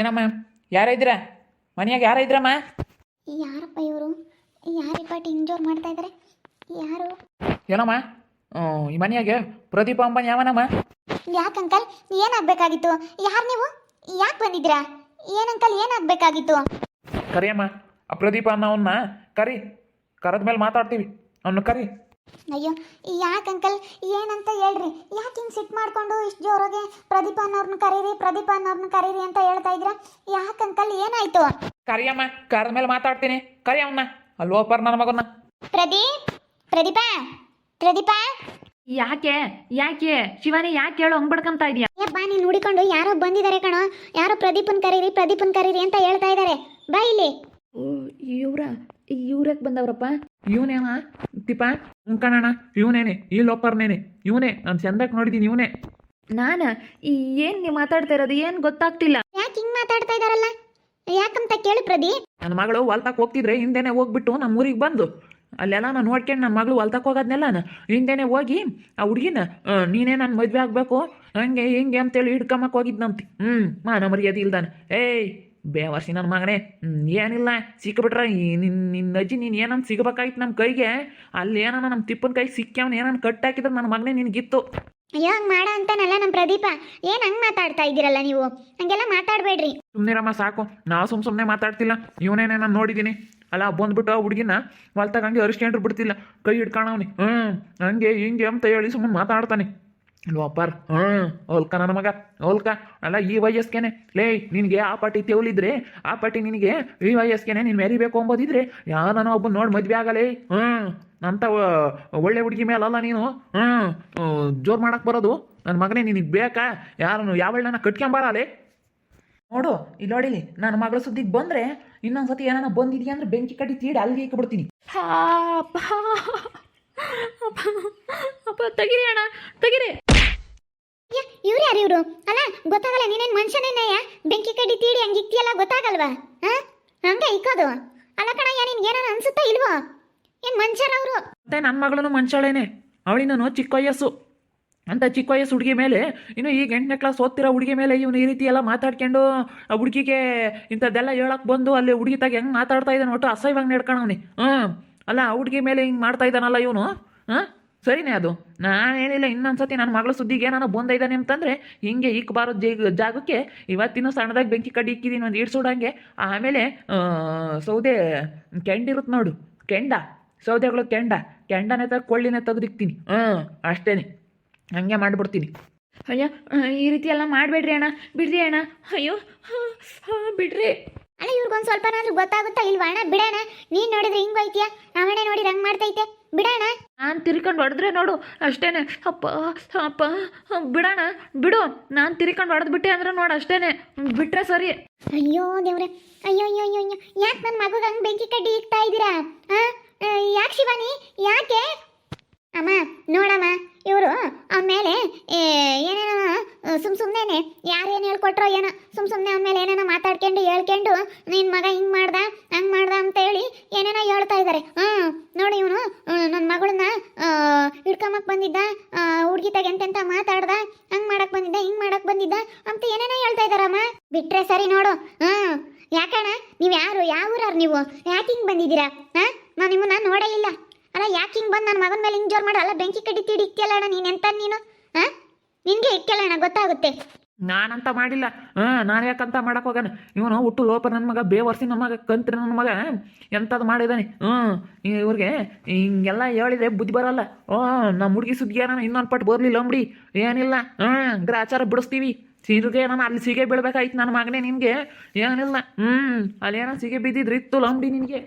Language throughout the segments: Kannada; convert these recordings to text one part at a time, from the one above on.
ಏನಮ್ಮ? ಯಾರ ಇದ್ದೀರಾ ಮನೆಯಾಗ ಯಾರ ಇದ್ರಮ್ಮ? ಯಾರಪ್ಪ ಇವರು? ಯಾರಿಪ್ಪ ಟಿಂಜೋರ್ ಮಾಡ್ತಾ ಇದ್ದಾರೆ ಯಾರು? ಏನಮ್ಮ? ಈ ಮನ್ಯಾಗೆ ಪ್ರದೀಪ ಅಂಬನ್ ಯಾವನಮ್ಮ? ಯಾಕೆ ಅಂಕಲ್? ಏನಾಗಬೇಕಾಗಿತ್ತು? ಯಾರು ನೀವು? ಯಾಕೆ ಬಂದಿದ್ದೀರಾ ಏನಂಕಲ್ ಅಂಕಲ್ ಏನಾಗಬೇಕಾಗಿತ್ತು? ಕರಿಯಮ್ಮ ಆ ಪ್ರದೀಪ ಅನ್ನೋವನ್ನ ಕರಿ ಕರೆದ ಮೇಲೆ ಮಾತಾಡ್ತೀವಿ. ಅವನು ಕರಿ. ಅಯ್ಯೋ ಯಾಕೆ ಅಂಕಲ್? ಏನಂತ ಹೇಳ್ರಿ? ಯಾಕೆ ಹಿಂಗೆ ಸಿಟ್ ಮಾಡ್ಕೊಂಡು ಇಷ್ಟು ಜೋರಾಗೆ ಪ್ರದೀಪ ಅನ್ನೋರ್ನ ಕರೀರಿ ಪ್ರದೀಪ ಅನ್ನೋರ್ನ ಕರೀರಿ ಅಂತ ಹೇಳ್ತಾ ಇದ್ರ ಯಾಕೆ ಅಂಕಲ್ ಏನಾಯ್ತು? ಕರಿಯಮ್ಮ ಕರೆದ ಮೇಲೆ ಮಾತಾಡ್ತೀನಿ. ಕರಿಯಮ್ಮ ಅಲ್ಲಿ ಓಪರ್ ನನ್ನ ಮಗನ ಪ್ರದೀಪ್ ಪ್ರದೀಪ ಪ್ರದೀಪ. ಯಾಕೆ ಯಾಕೆ? ಶಿವಾನಿ ಯಾಕೆ ಹೇಳು ಹಂಗ್ ಬಡ್ಕಂತ ಇದೀಯ? ಬಾ ನೀನು ನೋಡಿಕೊಂಡು ಯಾರೋ ಬಂದಿದ್ದಾರೆ ಕಣ. ಯಾರೋ ಪ್ರದೀಪನ್ ಕರೀರಿ ಪ್ರದೀಪನ್ ಕರೀರಿ ಅಂತ ಹೇಳ್ತಾ ಇದ್ದಾರೆ ಬಾ ಇಲ್ಲಿ. ಓ ಇವ್ರ ಇವ್ರಕ್ಕೆ ಬಂದವ್ರಪ್ಪ? ಇವನೇನ? ತಿಪ್ಪ ಕಣಣ್ಣ ಇವನೇನೆ ಈ ಲೋಪರ್ನೇನೆ ಇವನೇ ನಾನು ಚಂದಕ್ಕೆ ನೋಡಿದೀನಿ ಇವನೇ. ನಾನ? ಏನ್ ನೀವು ಮಾತಾಡ್ತಾ ಇರೋದು? ಏನ್ ಗೊತ್ತಾಗ್ತಿಲ್ಲ. ಯಾಕೆ ಹಿಂಗ್ ಮಾತಾಡ್ತಾ ಇದಾರಲ್ಲ? ಯಾಕಂತ ಕೇಳು ಪ್ರದಿ ನನ್ನ ಮಗಳು ಹೊಲ್ತಾಕ್ ಹೋಗ್ತಿದ್ರೆ ಹಿಂದೆನೆ ಹೋಗ್ಬಿಟ್ಟು ನಮ್ಮ ಊರಿಗೆ ಬಂದು. ಅಲ್ಲೆಲ್ಲ ನಾನು ನೋಡ್ಕೊಂಡು ನನ್ನ ಮಗಳು ಹೊಲ್ತಕ್ಕೆ ಹೋಗೋದ್ನೆಲ್ಲ ನಾನು ಹಿಂದೆನೆ ಹೋಗಿ ಆ ಹುಡುಗಿನ ನೀನೇ ನನ್ನ ಮದುವೆ ಆಗಬೇಕು? ಹಂಗೆ ಹಿಂಗೆ ಅಂತೇಳಿ ಹಿಡ್ಕಮಕ್ಕೆ ಹೋಗಿದ್ನಂತೆ. ಹ್ಞೂ ಮಾನ ಮರ್ಯಾದೆ ಇಲ್ದಾನೆ. ಏಯ್! ಬೇವರ್ಸಿ ನನ್ನ ಮಗನೇ ಏನಿಲ್ಲ ಸಿಕ್ಕಿಬಿಟ್ರೆ ನಿನ್ನ ನಿನ್ನ ಅಜ್ಜಿ ನೀನು ಏನಂತ ಸಿಗಬೇಕಾಗಿತ್ತು ನಮ್ಮ ಕೈಗೆ. ಅಲ್ಲಿ ಏನನ ನಮ್ಮ ತಿಪ್ಪನ ಕೈ ಸಿಕ್ಕವನು ಏನನ್ನ ಕಟ್ಟಾಕಿದ್ರೆ ನನ್ನ ಮಗನೇ ನಿನಗಿತ್ತು. ಅಯ್ಯೋ ಹಂಗೆ ಮಾಡ ಅಂತಾನಲ್ಲ ನಮ್ಮ ಪ್ರದೀಪ. ಏನ್ ಹಂಗೆ ಮಾತಾಡ್ತಾ ಇದ್ದೀರಲ್ಲ ನೀವು? ಹಂಗೆಲ್ಲ ಮಾತಾಡಬೇಡ್ರಿ. ಸುಮ್ಮನಿರಮ್ಮ ಸಾಕು. ನಾವು ಸುಮ್ಮ ಸುಮ್ಮನೆ ಮಾತಾಡ್ತಿಲ್ಲ. ಇವನೇನೇ ನಾನು ನೋಡಿದ್ದೀನಿ. ಅಲ್ಲ ಬಂದ್ಬಿಟ್ಟು ಆ ಹುಡುಗಿನ ಹೊಲ್ತಾಗ ಹಂಗೆ ಅರಿಸ್ಕೊಂಡ್ರು ಬಿಡ್ತಿಲ್ಲ. ಕೈ ಹಿಡ್ಕೊಳವ್ನಿ ಹ್ಞೂ ಹಂಗೆ ಹಿಂಗೆ ಅಂತ ಹೇಳಿ ಸುಮ್ಮನೆ ಮಾತಾಡ್ತಾನೆ. ಅಲ್ವಾಪ್ಪಾರ್ ಹ್ಞೂ ಹೋಲ್ಕ ನನ್ನ ಮಗ, ಹೋಲ್ಕ. ಅಲ್ಲ, ಈ ವಯಸ್ಕೇನೆ. ಲೇ, ನಿನಗೆ ಆ ಪಾಟಿ ತೆವಲಿದ್ರೆ, ಆ ಪಾಟಿ ನಿನಗೆ ಈ ವಯಸ್ಕೇನೆ, ನೀನು ಮೆರಿಬೇಕು ಅಂಬೋದಿದ್ರೆ ಯಾರನೋ ಒಬ್ಬ ನೋಡಿ ಮದುವೆ ಆಗಲೇ. ಹ್ಞೂ ಅಂತ ಒಳ್ಳೆ ಹುಡುಗಿ ಮೇಲಲ್ಲ ನೀನು? ಹ್ಞೂ ಜೋರು ಮಾಡಕ್ಕೆ ಬರೋದು? ನನ್ನ ಮಗನೇ, ನಿನಗೆ ಬೇಕಾ? ಯಾರನ್ನು ಯಾವಳ್ಳನ್ನ ಕಟ್ಕೊಂಬಾರಲೇ? ನೋಡು ಇಲ್ಲಿ ನೋಡಿಲಿ ನನ್ನ ಮಗಳ ಸುದ್ದಿಗೆ ಬಂದರೆ ಇನ್ನೊಂದು ಸತಿ ಏನಾನ ಬಂದಿದ್ಯಾ ಅಂದ್ರೆ ಬೆಂಕಿ ಕಟ್ಟಿ ತೀಡಿ ಅಲ್ಲಿಗೆ ಇಕ್ಬಿಡ್ತೀನಿ. ಹಾ ಅಪ್ಪ ಅಪ್ಪ, ತೆಗಿರಿ ಅಣ್ಣ, ತೆಗಿರಿ. ಇವ್ರು ಯಾರು ಇವರು? ಅಲ್ಲ, ಗೊತ್ತಾಗಲ್ಲ, ನೀನೇನು ಮನುಷ್ಯನೇನಯ್ಯ ಬೆಂಕಿ ಕಡ್ಡಿ ತೀಡಿ ಹಂಗೆ ಇಕ್ತಿಯಲ್ಲ, ಗೊತ್ತಾಗಲ್ವಾ? ಹಾಂ? ಹಂಗೆ ಇಕ್ಕೋದು. ಅಲ್ಲ ಕಣಯ್ಯ, ನಿನ್ಗೆ ಏನಾರ ಅನ್ಸುತ್ತಾ ಇಲ್ವೋ? ಏನು ಮನುಷ್ಯರವರು ಮತ್ತೆ ನನ್ನ ಮಗಳೂ ಮನುಷ್ಯಳೇನೆ. ಅವಳಿನೂ ಚಿಕ್ಕ ವಯಸ್ಸು. ಅಂತ ಚಿಕ್ಕ ವಯಸ್ಸು ಹುಡುಗಿ ಮೇಲೆ, ಇನ್ನು ಈಗ ಎಂಟನೇ ಕ್ಲಾಸ್ ಓದ್ತಿರೋ ಹುಡುಗಿ ಮೇಲೆ ಇವನು ಈ ರೀತಿ ಎಲ್ಲ ಮಾತಾಡ್ಕೊಂಡು, ಆ ಹುಡುಗಿಗೆ ಇಂಥದ್ದೆಲ್ಲ ಹೇಳಕ್ಕೆ ಬಂದು ಅಲ್ಲಿ ಹುಡುಗಿ ತಾಗ ಹೆಂಗೆ ಮಾತಾಡ್ತಾ ಇದ್ದಾನೆ ಒಟ್ಟು ಅಸಹ್ಯವಾಗಿ ನಡ್ಕೊಳವ್ನಿ ಹ್ಞೂ ಅಲ್ಲ, ಆ ಹುಡುಗಿ ಮೇಲೆ ಹಿಂಗೆ ಮಾಡ್ತಾ ಇದ್ದಾನಲ್ಲ ಇವನು? ಹಾಂ? ಸರಿನೇ ಅದು. ನಾನೇನಿಲ್ಲ ಇನ್ನೊಂದ್ಸತಿ ನನ್ನ ಮಗಳ ಸುದ್ದಿಗೆ ನಾನು ಬಂದಿದ್ದಾನೆ ಅಂತಂದರೆ ಹಿಂಗೆ ಇಕ್ಬಾರೋ ಜೇಗ ಜಾಗಕ್ಕೆ ಇವತ್ತಿನ ಸಣ್ಣದಾಗಿ ಬೆಂಕಿ ಕಡಿ ಇಕ್ಕಿದ್ದೀನಿ ಒಂದು ಇಡ್ಸೋಡಂಗೆ ಆಮೇಲೆ ಸೌದೆ ಕೆಂಡಿರುತ್ತೆ ನೋಡು. ಕೆಂಡ. ಸೌದೆಗಳು ಕೆಂಡ. ಕೆಂಡನೇ ತಗ ಕೊಳ್ಳಿನೇ ತೆಗ್ದಿಕ್ತೀನಿ. ಹ್ಞೂ ಅಷ್ಟೇನೆ. ಹಂಗೆ ಮಾಡಿಬಿಡ್ತೀನಿ. ಅಯ್ಯ ಈ ರೀತಿ ಎಲ್ಲ ಮಾಡಬೇಡ್ರಿ ಅಣ್ಣ. ಬಿಡ್ರಿ ಅಣ್ಣ. ಅಯ್ಯೋ ಹಾ, ಹಾ, ಬಿಡ್ರಿ. ಅಣ್ಣ ಇವ್ರಿಗೊಂದು ಸ್ವಲ್ಪನಾದ್ರೂ ಗೊತ್ತಾಗುತ್ತಾ ಇಲ್ವಾ ಅಣ್ಣ? ಬಿಡೋಣ ನೀನು ನೋಡಿದ್ರೆ ಹಿಂಗೆ ಹೋಯ್ತೀಯಾ? ನಾವಣ್ಣ ನೋಡಿದ್ರೆ ಹಂಗೆ ಮಾಡ್ತೈತೆ ಬಿಡೋಣ. ನಾನು ತಿರ್ಕೊಂಡು ಹೊಡೆದ್ರೆ ನೋಡು ಅಷ್ಟೇನೆ. ಅಪ್ಪ ಅಪ್ಪ ಬಿಡೋಣ. ಬಿಡು ನಾನು ತಿರ್ಕೊಂಡು ಹೊಡೆದ್ಬಿಟ್ಟೆ ಅಂದ್ರೆ ನೋಡು ಅಷ್ಟೇನೆ. ಬಿಟ್ರೆ ಸರಿ. ಅಯ್ಯೋ ದೇವ್ರೆ ಅಯ್ಯೋ ಅಯ್ಯೋ ಅಯ್ಯೋ ಅಯ್ಯೋ. ಯಾಕೆ ನನ್ನ ಮಗುಗೆ ಹಂಗೆ ಬೆಂಕಿ ಕಡ್ಡಿ ಇಕ್ತಾ ಇದ್ದೀರಾ? ಯಾಕೆ ಶಿವಾನಿ? ಯಾಕೆ? ಅಮ್ಮ ನೋಡಮ್ಮ ಇವರು ಆಮೇಲೆ ಮೇಲೆ ಏನೇನೋ ಸುಮ್ ಸುಮ್ಮನೆ ಯಾರೇನು ಹೇಳ್ಕೊಟ್ರೋ ಏನೋ ಸುಮ್ ಸುಮ್ಮನೆ ಆಮೇಲೆ ಮೇಲೆ ಏನೇನೋ ಮಾತಾಡ್ಕೊಂಡು ಹೇಳ್ಕೊಂಡು ನಿನ್ನ ಮಗ ಹಿಂಗೆ ಮಾಡ್ದ ಹಂಗೆ ಮಾಡ್ದ ಅಂತ ಹೇಳಿ ಏನೇನೋ ಹೇಳ್ತಾ ಇದ್ದಾರೆ ಹ್ಞೂ ನೋಡಿ ಇವನು ನನ್ನ ಮಗಳನ್ನ ಹಿಡ್ಕೊಂಬಕ್ ಬಂದಿದ್ದ ಹುಡುಗಿ ತಗ ಎಂತೆಂತ ಮಾತಾಡ್ದ ಹಂಗೆ ಮಾಡಕ್ ಬಂದಿದ್ದ ಹಿಂಗೆ ಮಾಡಕ್ ಬಂದಿದ್ದ ಅಂತ ಏನೇನೋ ಹೇಳ್ತಾ ಇದ್ದಾರಮ್ಮ ಬಿಟ್ರೆ ಸರಿ ನೋಡು ಹ್ಞೂ ಯಾಕಣ್ಣ ನೀವು ಯಾರು ಯಾವ ಊರವ್ರು ನೀವು ಯಾಕೆ ಹಿಂಗೆ ಬಂದಿದ್ದೀರಾ ಹಾಂ ನಾನು ನಿಮ್ಮನ್ನ ನೋಡೇ ಇಲ್ಲ ಅಲ್ಲ ಯಾಕೆ ಹಿಂಗೆ ಬಂದು ನನ್ನ ಮಗನ ಮೇಲೆ ಹಿಂಗೆ ಜೋರು ಮಾಡು? ಅಲ್ಲ ಬೆಂಕಿ ಕಡ್ಡಿ ತೀಡಿ ಇಕ್ತಿಯಲ್ಲ ಅಣ್ಣ ನೀನು ಎಂತ ನೀನು? ಹಾಂ ನಿನಗೆ ಇಕ್ಕಲ್ಲಣ್ಣ ಗೊತ್ತಾಗುತ್ತೆ. ನಾನಂತ ಮಾಡಿಲ್ಲ. ಹಾಂ ನಾನು ಯಾಕಂತ ಮಾಡಕ್ಕೆ ಹೋಗಾನ ಇವನು ಹುಟ್ಟು ಲೋಪ ನನ್ನ ಮಗ ಬೇವರ್ಸಿ ನನ್ನ ಮಗ ಕಂತ್ರಿ ನನ್ನ ಮಗ ಎಂಥದ್ದು ಮಾಡಿದಾನೆ? ಹ್ಞೂ ಇವ್ರಿಗೆ ಹಿಂಗೆಲ್ಲ ಹೇಳಿದ್ರೆ ಬುದ್ಧಿ ಬರಲ್ಲ. ಓ ನಮ್ಮ ಹುಡುಗಿ ಸುದ್ದಿ ಏನಾನ ಇನ್ನೊಂದು ಪಟ್ಟು ಬರಲಿಲ್ಲ ಅಂಬಡಿ. ಏನಿಲ್ಲ. ಹಾಂ ಗ್ರಾಚಾರ ಬಿಡಿಸ್ತೀವಿ. ಸೀರೆಗೆ ನಾನು ಅಲ್ಲಿ ಸಿಗೆ ಬೀಳ್ಬೇಕಾಯ್ತು ನನ್ನ ಮಗನೇ ನಿನಗೆ ಏನಿಲ್ಲ. ಹ್ಞೂ ಅಲ್ಲಿ ಏನೋ ಸಿಗೆ ಬಿದ್ದಿದ್ರೆ ಇತ್ತು ಲಂಬಡಿ ನಿನಗೆ?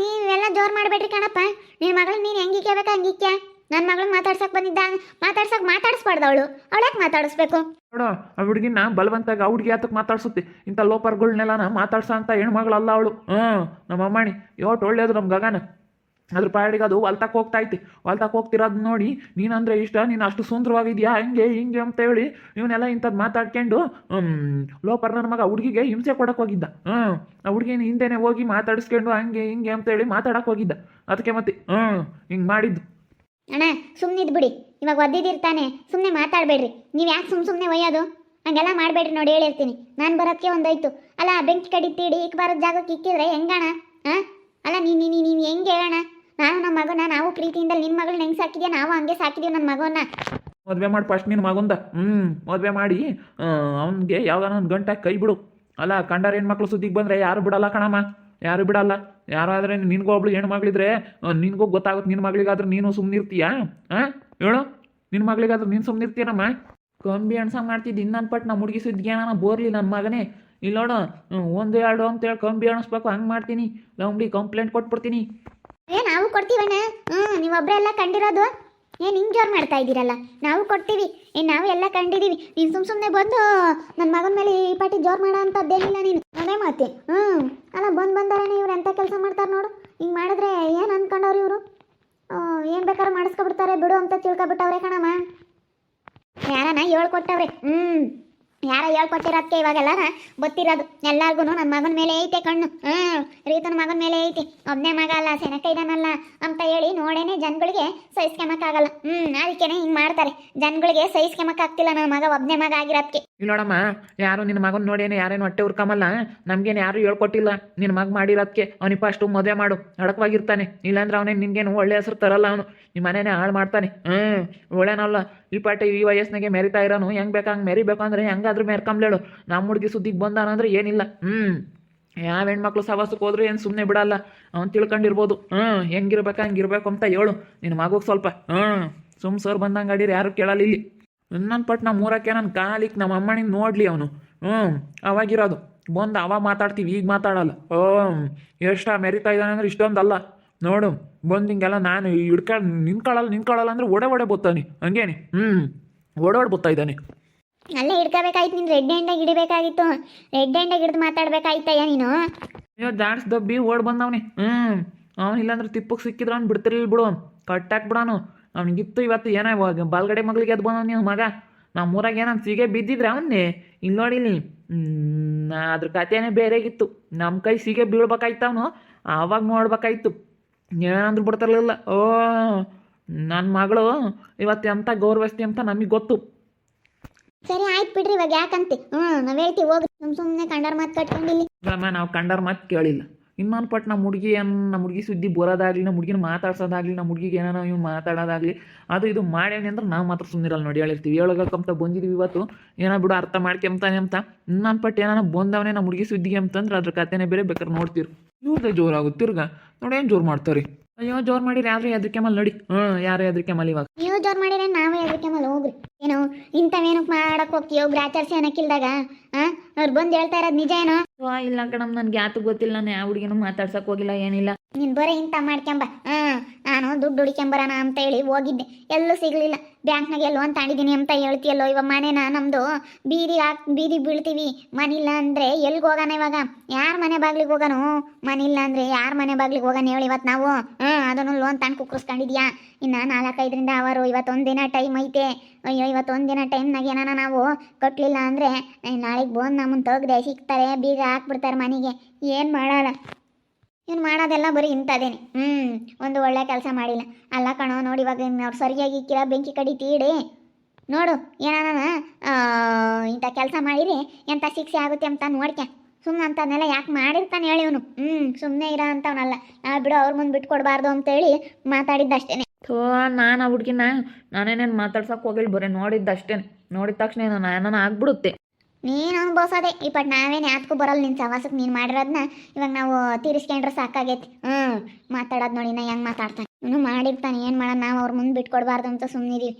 ನೀವೆಲ್ಲ ಜೋರು ಮಾಡಬೇಡ್ರಿ ಕಣಪ್ಪ. ನಿನ್ನ ಮಗಳನ್ನ ನೀನು ಹೆಂಗೆ ಇಕ್ಕೋಬೇಕು ಹಂಗೆ ಇಕ್ಕ ನನ್ನ ಮಗಳನ್ನ ಮಾತಾಡ್ಸಕ್ ಬಂದಿದ್ದ, ಮಾತಾಡ್ಸಕ್ ಮಾತಾಡಿಸ್ಬಾರ್ದು ಅವಳು. ಅವಳಕ್ಕೆ ಮಾತಾಡಿಸ್ಬೇಕು? ನೋಡು, ಆ ಹುಡುಗಿನ ಬಲವಂತಾಗ ಹುಡುಗಿ ಆತಕ್ಕೆ ಮಾತಾಡ್ಸುತ್ತೆ. ಇಂಥ ಲೋಪರ್ಗಳ್ನೆಲ್ಲ ಮಾತಾಡ್ಸ ಅಂತ ಹೆಣ್ಮಗಳಲ್ಲ ಅವಳು. ಹ್ಞೂ ನಮ್ಮ ಅಮ್ಮಣಿ ಯೋಟ್ ಒಳ್ಳೇದು ನಮ್ಮ ಗಗನ. ಅದ್ರ ಪಾಡಿಗೆ ಅದು ಹೊಲ್ತಕ್ಕೆ ಹೋಗ್ತಾ ಐತಿ ಹೊಲ್ತಕ್ಕೆ ಹೋಗ್ತಿರೋದು ನೋಡಿ, ನೀನಂದ್ರೆ ಇಷ್ಟ, ನೀನು ಅಷ್ಟು ಸುಂದರವಾಗಿದ್ಯಾ, ಹಂಗೆ ಹಿಂಗೆ ಅಂತ ಹೇಳಿ ಇವನ್ನೆಲ್ಲ ಇಂಥದ್ದು ಮಾತಾಡ್ಕೊಂಡು ಲೋಪರ್ ನನ್ನ ಮಗ ಹುಡುಗಿಗೆ ಹಿಂಸೆ ಕೊಡಕ್ಕೆ ಹೋಗಿದ್ದ. ಹ್ಞೂ ಆ ಹುಡುಗಿನ ಹಿಂದೆನೆ ಹೋಗಿ ಮಾತಾಡಿಸ್ಕೊಂಡು ಹಂಗೆ ಹಿಂಗೆ ಅಂತ ಹೇಳಿ ಮಾತಾಡಕ್ಕೆ ಹೋಗಿದ್ದ. ಅದಕ್ಕೆ ಮತ್ತೆ ಹ್ಞೂ ಹಿಂಗೆ ಮಾಡಿದ್ದು. ಅಣ್ಣ ಸುಮ್ಮನಿದ್ ಬಿಡಿ. ಇವಾಗ ಒದ್ದಿದ್ದಿರ್ತಾನೆ ಸುಮ್ಮನೆ ಮಾತಾಡಬೇಡ್ರಿ. ನೀವು ಯಾಕೆ ಸುಮ್ಮ ಸುಮ್ಮನೆ ಒಯ್ಯೋದು? ಹಂಗೆಲ್ಲ ಮಾಡಬೇಡ್ರಿ ನೋಡಿ ಹೇಳಿರ್ತೀನಿ. ನಾನು ಬರೋಕ್ಕೆ ಒಂದಾಯ್ತು. ಅಲ್ಲ ಬೆಂಕಿ ಕಡಿತೀಡಿ ಇಕ್ ಬರೋ ಜಾಗಕ್ಕೆ ಇಕ್ಕಿದ್ರೆ ಹೆಂಗಣ ಹಾಂ? ಅಲ್ಲ, ನೀನು ನೀನು ನೀನು ಹೆಂಗೆ ಹೇಳೋಣ ನಾನು ನಮ್ಮ ಮಗನ ನಾವು ಪ್ರೀತಿಯಿಂದ ನಿನ್ನ ಮಗಳನ್ನ ಹೆಂಗೆ ಸಾಕಿದ್ಯಾ ನಾವು ಹಂಗೆ ಸಾಕಿದೀವಿ ನನ್ನ ಮಗನ ಮದುವೆ ಮಾಡಿ ಫಸ್ಟ್ ನಿನ್ನ ಮಗುಂದ. ಹ್ಞೂ ಮದುವೆ ಮಾಡಿ ಅವನಿಗೆ ಯಾವ್ದಾನ ಒಂದು ಗಂಟೆ ಕೈ ಬಿಡು. ಅಲ್ಲ, ಕಂಡಾರ ಹೆಣ್ಮಕ್ಳು ಸುದ್ದಿಗೆ ಬಂದರೆ ಯಾರು ಬಿಡಲ್ಲ ಕಣಮ್ಮ. ಯಾರು ಬಿಡಲ್ಲ. ಯಾರಾದರೆ ನಿನ್ಗೂ ಒಬ್ಳು ಹೆಣ್ಣು ಮಗಳಿದ್ರೆ ನಿನ್ಗೂ ಗೊತ್ತಾಗುತ್ತೆ ನಿನ್ನ ಮಗಳಿಗಾದ್ರೆ ನೀನು ಸುಮ್ಮನಿರ್ತೀಯಾ ಹಾಂ ಹೇಳು. ನಿನ್ನ ಮಗಳಿಗಾದ್ರೆ ನೀನು ಸುಮ್ಮನಿರ್ತೀಯನಮ್ಮ ಕಂಬಿ ಅಣ್ಸಂಗ್ ಮಾಡ್ತಿದ್ದು ಇನ್ನೊಂದು ಪಟ್ ನಮ್ಮ ಹುಡುಗಿ ಸುದ್ದಿಗೆ ಬೋರ್ಲಿ ನನ್ನ ಮಗನೇ. ಇಲ್ಲಿ ನೋಡು ಒಂದು, ಎರಡು ಅಂತೇಳಿ ಕಂಬಿ ಅಣಿಸ್ಬೇಕು, ಹಂಗೆ ಮಾಡ್ತೀನಿ. ಲಂಬಡಿ ಕಂಪ್ಲೇಂಟ್ ಕೊಟ್ಬಿಡ್ತೀನಿ. ಏ, ನಾವು ಕೊಡ್ತೀವಣ್ಣ ಹ್ಞೂ ನೀವೊಬ್ಬರೆಲ್ಲ ಕಂಡಿರೋದು? ಏನು ಹಿಂಗೆ ಜೋರು ಮಾಡ್ತಾ ಇದ್ದೀರಲ್ಲ. ನಾವು ಕೊಡ್ತೀವಿ. ಏ, ನಾವು ಎಲ್ಲ ಕಂಡಿದ್ದೀವಿ ನೀನು ಸುಮ್ಮ ಸುಮ್ಮನೆ ಬಂದು ನನ್ನ ಮಗನ ಮೇಲೆ ಈ ಪಾಟಿ ಜೋರು ಮಾಡೋ ಅಂಥದ್ದೇನಿಲ್ಲ ನೀನು. ಅದೇ ಮಾತೆ ಹ್ಞೂ ಅಲ್ಲ, ಬಂದು ಬಂದಾರೇನೆ ಇವ್ರು? ಎಂಥ ಕೆಲಸ ಮಾಡ್ತಾರೆ ನೋಡು. ಹಿಂಗೆ ಮಾಡಿದ್ರೆ ಏನು ಅಂದ್ಕೊಂಡವ್ರು ಇವರು? ಏನು ಬೇಕಾದ್ರೂ ಮಾಡಿಸ್ಕೊಬಿಡ್ತಾರೆ. ಬಿಡು ಅಂತ ತಿಳ್ಕೊಬಿಟ್ಟವ್ರೆ ಕಣಮ್ಮ. ಯಾರನ್ನ ಹೇಳ್ಕೊಟ್ಟವ್ರೆ. ಹ್ಞೂ ಯಾರ ಹೇಳ್ಕೊಟ್ಟಿರೋದಕ್ಕೆ ಇವಾಗೆಲ್ಲ ಗೊತ್ತಿರೋದು. ಎಲ್ಲಾರ್ಗು ನನ್ನ ಮಗನ ಮೇಲೆ ಐತೆ ಕಣ್ಣು. ಹ್ಞೂ ರೀತನ ಮಗನ ಮೇಲೆ ಐತೆ. ಒಬ್ಬನೇ ಮಗ ಅಲ್ಲ ಸೆನಕ ಇದಾನಲ್ಲ ಅಂತ ಹೇಳಿ ನೋಡೇನೆ ಜನಗಳಿಗೆ ಸಹಿಸ್ಕೊಂಬಕ್ಕಾಗಲ್ಲ ಹ್ಞೂ ಅದಕ್ಕೇನೆ ಹಿಂಗೆ ಮಾಡ್ತಾರೆ. ಜನಗಳಿಗೆ ಸಹಿಸ್ಕೊಂಬಕ್ಕಾಗ್ತಿಲ್ಲ ನನ್ನ ಮಗ ಒಬ್ಬನೇ ಮಗ ಆಗಿರೋದಕ್ಕೆ ಇಲ್ಲಿ ನೋಡಮ್ಮ, ಯಾರು ನಿನ್ನ ಮಗನ ನೋಡೇನೆ, ಯಾರೇನು ಹೊಟ್ಟೆ ಉರ್ಕಮಲ್ಲ ನಮ್ಗೇನು ಯಾರು ಹೇಳ್ಕೊಟ್ಟಿಲ್ಲ. ನಿನ್ನ ಮಗ ಮಾಡಿರೋದಕ್ಕೆ ಅವನಿಪ್ಪ ಅಷ್ಟು ಮದುವೆ ಮಾಡು. ಅಡಕವಾಗಿರ್ತಾನೆ. ಇಲ್ಲಾಂದ್ರೆ ಅವನೇನು ನಿನ್ಗೇನು ಒಳ್ಳೆ ಹೆಸರು ತರಲ್ಲ ಅವನು. ನಿಮ್ಮ ಮನೇನೆ ಹಾಳು ಮಾಡ್ತಾನೆ. ಹ್ಞೂ ಒಳ್ಳೆನಲ್ಲ. ಈ ಪಾಟಿ ಈ ವಯಸ್ಸಿನಾಗೆ ಮೆರಿತಾ ಇರೋನು. ಹೆಂಗೆ ಬೇಕಾ ಹಂಗೆ ಮೆರಿಬೇಕು ಅಂದರೆ ಹೆಂಗಾದ್ರೂ ಮೆರ್ಕೊಂಬ್ಲೇಳು. ನಮ್ಮ ಹುಡುಗಿ ಸುದ್ದಿಗೆ ಬಂದಾನಂದ್ರೆ ಏನಿಲ್ಲ. ಹ್ಞೂ ಯಾವ ಹೆಣ್ಮಕ್ಳು ಸವಾಸಕ್ಕೆ ಹೋದ್ರೆ ಏನು ಸುಮ್ಮನೆ ಬಿಡಲ್ಲ. ಅವ್ನು ತಿಳ್ಕೊಂಡಿರ್ಬೋದು. ಹ್ಞೂ ಹೆಂಗಿರ್ಬೇಕು ಹಂಗಿರ್ಬೇಕು ಅಂತ ಹೇಳು. ನಿನ್ನ ಮಗುಗೆ ಸ್ವಲ್ಪ. ಹ್ಞೂ ಸುಮ್ ಸರ್ ಬಂದಂಗೆ ಅಡೀರಿ, ಯಾರು ಕೇಳಲ್ಲ ಇಲ್ಲಿ. ನನ್ನ ಪಟ್ಟು ನಮ್ಮ ಊರಕ್ಕೆ ನನ್ನ ಕಾಲಿಕ್ ನಮ್ಮ ಅಮ್ಮನಿಗೆ ನೋಡಲಿ ಅವನು. ಹ್ಞೂ ಅವಾಗಿರೋದು. ಬಂದು ಅವಾಗ ಮಾತಾಡ್ತೀವಿ ಈಗ ಮಾತಾಡಲ್ಲ. ಓ ಎಷ್ಟು ಮೆರಿತಾ ಇದ್ದಾನೆ ಅಂದ್ರೆ ಇಷ್ಟೊಂದಲ್ಲ. ನೋಡು ಬಂದು ಹಿಂಗೆಲ್ಲ ನಾನು ಹಿಡ್ಕೊಂಡು ನಿಂತ್ಕೊಳ್ಳಲ್ಲ ನಿಂತ್ಕೊಳ್ಳಲ್ಲ ಅಂದ್ರೆ ಒಡೆ ಒಡೆ ಬತ್ತಾನೆ ಹಂಗೇನೆ? ಹ್ಞೂ ಓಡೋಡ್ ಬತ್ತಾ ಇದ್ದಾನೆ ಅಲ್ಲೇ ಹಿಡ್ಕೋಬೇಕಾಯ್ತು ನೀನು ರೆಡ್ ಹ್ಯಾಂಡಾಗಿ ಹಿಡಿಬೇಕಾಗಿತ್ತು. ರೆಡ್ ಹ್ಯಾಂಡಾಗಿ ಹಿಡಿದು ಮಾತಾಡ್ಬೇಕಾಯ್ತಯ್ಯ ನೀನು? ಅಯ್ಯೋ ಜಾಡ್ಸ್ ದಬ್ಬಿ ಓಡ್ ಬಂದವನಿ ಹ್ಞೂ ಅವನು ಇಲ್ಲಾಂದ್ರೆ ತಿಪ್ಪಕ್ಕೆ ಸಿಕ್ಕಿದ್ರು ಅವ್ನು ಬಿಡ್ತಿರ್ಲಿಲ್ಲ ಬಿಡು ಕಟ್ಟಾಕ್ ಬಿಡೋನು. ಅವ್ನಿಗಿತ್ತು ಇವತ್ತು ಏನೋ ಬಾಲ್ಗಡೆ ಮಗಳಿಗೆ ಅದು ಬಂದವ್ ನೀವು ಮಗ. ನಮ್ಮ ಊರಾಗ ಏನೋ ಸಿಗೆ ಬಿದ್ದಿದ್ರೆ ಅವನ್ನೇ. ಇಲ್ಲಿ ನೋಡಿಲಿ ನೀ. ಅದ್ರ ಕಥೆನೇ ಬೇರೆಗಿತ್ತು. ನಮ್ಮ ಕೈ ಸಿಗೆ ಬೀಳ್ಬೇಕಾಯ್ತು ಅವನು. ಆವಾಗ ನೋಡ್ಬೇಕಾಯ್ತು. ಏನಂದ್ರು ಬಿಡ್ತಿರ್ಲಿಲ್ಲ. ಓ ನನ್ನ ಮಗಳು ಇವತ್ತು ಎಂಥ ಗೌರವಸ್ತಿ ಅಂತ ನಮಗೆ ಗೊತ್ತು. ಸರಿ ಆಯ್ತು ಬಿಡ್ರಿ ಇವಾಗ ಯಾಕಂತೆ? ಹ್ಞೂ ನಾವು ಹೇಳ್ತೀವಿ ಹೋಗಿ. ನಮ್ಮ ಸುಮ್ಮನೆ ಕಂಡರ್ ಮಾತು ಕಟ್ಕೊಂಡಿಲ್ಲ ನಾವು ಕಂಡರ್ ಮಾತು ಕೇಳಿಲ್ಲ. ಇನ್ನೊಂದು ಪಟ್ಟು ನಮ್ಮ ಹುಡುಗಿ ಏನು ನಮ್ಮ ಹುಡುಗಿ ಸುದ್ದಿ ಬರೋದಾಗಲಿ ನಮ್ಮ ಹುಡುಗಿನ ಮಾತಾಡ್ಸೋದಾಗಲಿ ನಮ್ಮ ಹುಡುಗಿಗೆ ಏನೋ ಇವ್ನು ಮಾತಾಡೋದಾಗಲಿ, ಅದು ಇದು ಮಾಡ್ಯಾನೆ ಅಂದ್ರೆ ನಾವು ಮಾತ್ರ ಸುಮ್ಮನಿರಲ್ಲ ನೋಡಿ ಹೇಳಿರ್ತೀವಿ. ಹೇಳೋಕಂತ ಬಂದಿದ್ವಿ ಇವತ್ತು. ಏನೋ ಬಿಡು ಅರ್ಥ ಮಾಡ್ಕೊಂತಾನೆ ಅಂತ. ಇನ್ನೊಂದು ಪಟ್ಟು ಏನೋ ಬಂದವನೇ ನಮ್ಮ ಹುಡುಗಿ ಸುದ್ದಿಗೆ ಅಂತಂದ್ರೆ ಅದ್ರ ಕಥೆನೇ ಬೇರೆ ಬೇಕಾದ್ರೆ ನೋಡ್ತೀರಿ ಇವ್ರದೇ ಜೋರಾಗುತ್ತೆ ತಿರ್ಗ ನೋಡಿ ಏನು ಜೋರು ಮಾಡ್ತಾರೆ ಅಯ್ಯೋ, ಜೋರು ಮಾಡಿರಿ ಯಾರು ಹೆದರಿಕೆ ಮಲ್ ನೋಡಿ. ಹ್ಞೂ ಯಾರು ಹೆದರಿಕೆ ಮಲ್ ಇವಾಗ. ನೀವು ಜೋರು ಮಾಡಿದ್ರೆ ನಾವೇ ಅದಕ್ಕೆ ಮೇಲೆ ಹೋಗ್ರಿ. ಏನು ಇಂಥವೇನಕ್ಕೆ ಮಾಡಕ್ ಹೋಗ್ತೀವಿ ಒಬ್ರು ಆಚರಿಸಿ ಅನ್ನಕ್ಕಿಲ್ದಾಗ ಅವ್ರು ಬಂದು ಹೇಳ್ತಾ ಇರೋದು ನಿಜ ಏನೋ? ವಾ ಇಲ್ಲ ಕಣಮ್ ನನ್ಗೆ ಯಾತು ಗೊತ್ತಿಲ್ಲ ನಾನು ಯಾವ ಹುಡುಗಿನೂ ಮಾತಾಡ್ಸಕ್ ಹೋಗಿಲ್ಲ ಏನಿಲ್ಲ. ನೀನ್ ಬರೀ ಇಂತ ಮಾಡ್ಕೊಂಬ. ಹಾಂ ನಾನು ದುಡ್ಡು ಹುಡಿಕೊಂಬರೋಣ ಅಂತ ಹೇಳಿ ಹೋಗಿದ್ದೆ. ಎಲ್ಲೂ ಸಿಗಲಿಲ್ಲ. ಬ್ಯಾಂಕ್ನಾಗ ಎಲ್ಲೋ ಅಂತ ಆಡಿದ್ದೀನಿ ಅಂತ ಹೇಳ್ತೀಯಲ್ಲೋ ಇವಾಗ ಮನೇನ ನಮ್ದು? ಬೀದಿ ಹಾಕ್ ಬೀದಿ ಬೀಳ್ತೀವಿ. ಮನಿಲ್ಲ ಅಂದ್ರೆ ಎಲ್ಲಿಗೆ ಹೋಗೋಣ ಇವಾಗ? ಯಾರ ಮನೆ ಬಾಗ್ಲಿಗೆ ಹೋಗಾನು? ಮನಿಲ್ಲ ಅಂದ್ರೆ ಯಾರ ಮನೆ ಬಾಗ್ಲಿಗೆ ಹೋಗೋಣ ಹೇಳಿ ಇವತ್ತು ನಾವು? ಆ ಅದನ್ನು ಲೋನ್ ತಂದು ಕುಕ್ಕರ್ಸ್ಕೊಂಡಿದ್ಯಾ? ಇನ್ನ ನಾಲ್ಕೈದರಿಂದ ಅವರು ಇವತ್ತೊಂದಿನ ದಿನ ಟೈಮ್ ಐತೆ. ಅಯ್ಯೋ, ಇವತ್ತು ಒಂದಿನ ಟೈಮ್ನಾಗ ಏನಾನ ನಾವು ಕಟ್ಟಲಿಲ್ಲ ಅಂದರೆ ನಾಳೆಗೆ ಬೋನ್ ನಮ್ಮನ್ನು ತೆಗ್ದೆ ಸಿಗ್ತಾರೆ, ಬೀಗ ಹಾಕ್ಬಿಡ್ತಾರೆ ಮನೆಗೆ. ಏನು ಮಾಡಲ್ಲ. ಇವ್ನು ಮಾಡೋದೆಲ್ಲ ಬರೀ ಇಂಥದೇನೆ. ಹ್ಞೂ ಒಂದು ಒಳ್ಳೆ ಕೆಲಸ ಮಾಡಿಲ್ಲ. ಅಲ್ಲ ಕಣೋ, ನೋಡಿ ಇವಾಗ ಅವ್ರು ಸರಿಯಾಗಿ ಕಿರ ಬೆಂಕಿ ಕಡಿ ತೀಡಿ. ನೋಡು, ಏನಾನ ಇಂಥ ಕೆಲಸ ಮಾಡಿರಿ ಎಂಥ ಶಿಕ್ಷೆ ಆಗುತ್ತೆ ಅಂತ ನೋಡ್ಕೆ ಸುಮ್ಮನೆ ಅಂತದನ್ನೆಲ್ಲ ಯಾಕೆ ಮಾಡಿರ್ತಾನೆ ಹೇಳಿ ಇವನು. ಹ್ಞೂ ಸುಮ್ಮನೆ ಇರೋ ಅಂತವನಲ್ಲ. ನಾವು ಬಿಡು, ಅವ್ರ ಮುಂದೆ ಬಿಟ್ಕೊಡ್ಬಾರ್ದು ಅಂತೇಳಿ ಮಾತಾಡಿದ್ದಷ್ಟೇ ಥೋ ನಾನು ಆ ಹುಡುಗಿನ ನಾನೇನೇನು ಮಾತಾಡ್ಸೋಕೆ ಹೋಗಿಲ್ಲ ಬರೀ ನೋಡಿದ್ದಷ್ಟೇ ನೋಡಿದ ತಕ್ಷಣ ನಾನು ಆಗ್ಬಿಡುತ್ತೆ. ನೀನು ಅನುಭವಿಸೋದೆ ಪಟ್ ನಾವೇನು ಯಾತ್ಕೂ ಬರಲ್ಲ. ನಿನ್ನ ಸವಾಸಕ್ಕೆ ನೀನು ಮಾಡಿರೋದನ್ನ ಇವಾಗ ನಾವು ತೀರಿಸ್ಕೊಂಡ್ರೆ ಸಾಕಾಗೈತಿ. ಹ್ಞೂ ಮಾತಾಡೋದು ನೋಡಿ, ನಾ ಹೆಂಗೆ ಮಾತಾಡ್ತಾನೆ. ಇವನು ಮಾಡಿರ್ತಾನೆ. ಏನು ಮಾಡೋಣ? ನಾವು ಅವ್ರ ಮುಂದೆ ಬಿಟ್ಕೊಡ್ಬಾರ್ದು ಅಂತ ಸುಮ್ಮನಿದೀವಿ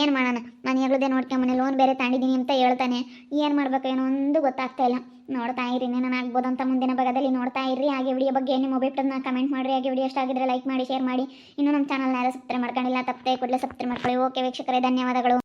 ಏನು ಮಾಡೋಣ? ನಾನು ಹೇಳದೆ ನೋಡ್ಕೊಂಬನೆ ಲೋನ್ ಬೇರೆ ತಾಂಡಿದ್ದೀನಿ ಅಂತ ಹೇಳ್ತಾನೆ. ಏನು ಮಾಡ್ಬೇಕು ಏನೋ ಒಂದು ಗೊತ್ತಾಗ್ತಾ ಇಲ್ಲ. ನೋಡ್ತಾ ಇರಿ ನಾನು ಆಗ್ಬೋದು ಅಂತ ಮುಂದಿನ ಭಾಗದಲ್ಲಿ ನೋಡ್ತಾ ಇರಿ ಹಾಗೆ ವಿಡಿಯೋ ಬಗ್ಗೆ ನಿಮ್ಮ ಒಬ್ಬಿಟ್ಟನ್ನು ಕಮೆಂಟ್ ಮಾಡಿರಿ. ಹಾಗೆ ವಿಡಿಯೋ ಎಷ್ಟಾಗಿದ್ರೆ ಲೈಕ್ ಮಾಡಿ ಶೇರ್ ಮಾಡಿ. ಇನ್ನೂ ನಮ್ಮ ಚಾನಲ್ನ ಯಾರು ಸಬ್ಸ್ಕ್ರೈಬ್ ಮಾಡ್ಕೊಂಡಿಲ್ಲ, ತಪ್ಪದೆ ಕೂಡಲೇ ಸಬ್ಸ್ಕ್ರೈಬ್ ಮಾಡ್ಕೊಳ್ಳಿ. ಓಕೆ ವೀಕ್ಷಕರೇ, ಧನ್ಯವಾದಗಳು.